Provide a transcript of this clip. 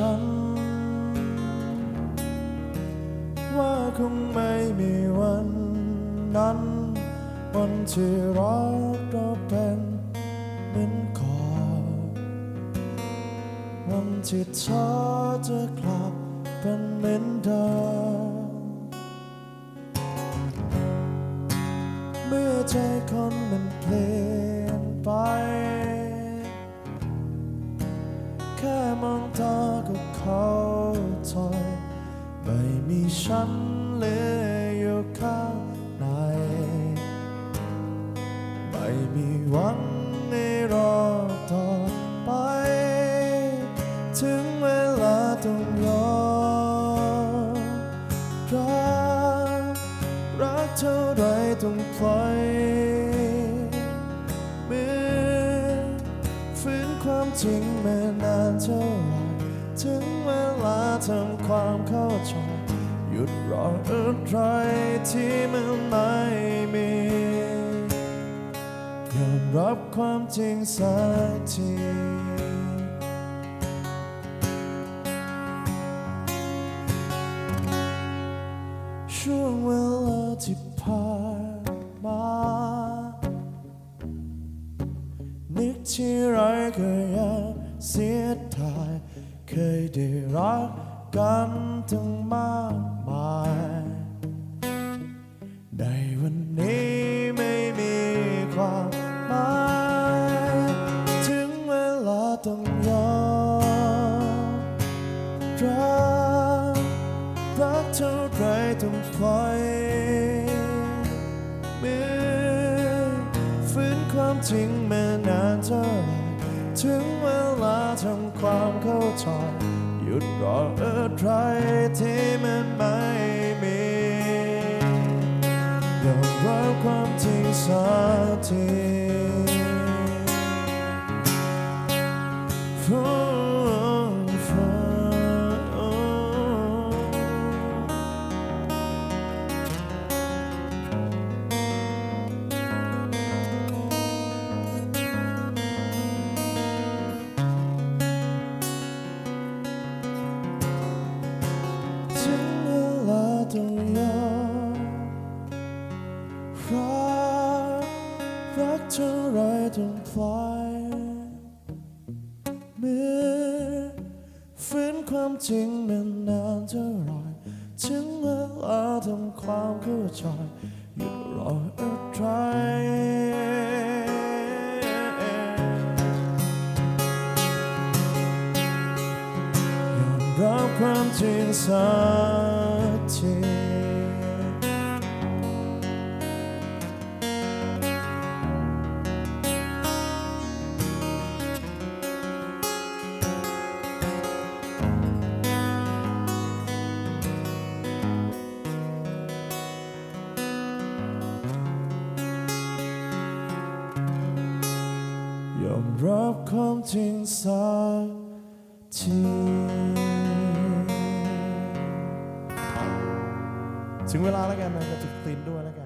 ฉัน ว่าคงไม่มีวันนั้น วันที่รักเราเป็นเหมือนก่อนวันที่เธอจะกลับเป็นเหมือนเดิมเมื่อใจคนมันเปลี่ยนไป ค่มองตาก็เข้าใจไม่มีฉันเหลืออยู่ข้างใน ไม่มีหวังในรอต่อไป ถึงเวลาต้องยอมรักรักเท่าไรต้องปล่อยมือฝืนความจริง มานานเท่าไรถึงเวลาทำความเข้าใจหยุดรออะไรที่มันไม่มียอมรับความจริงสักทีช่วงเวลาที่ผ่านมา นึกที่ไรก็ยัง เสียดาย เคยได้รักกันตั้งมากมาย ในวันนี้ไม่มีความหมายถึงเวลาต้องยอมรักรักเท่าไรต้องปล่อยมือฝืนความจริงมานานเท่าไรถึง ทำความเข้าใจหยุดรออะไรที่มันไม่มียอมรับความจริงสักที ไรต้องปล่อยมือฝืนความจริงมันนานเท่าไรถึงเวลาทำความเข้าใจหยุดรออะไรยอมรับความจริงสัก ยอมรับความจริงสักทีถึงเวลาแล้วกันนะก็จุดตินด้วยแล้วกัน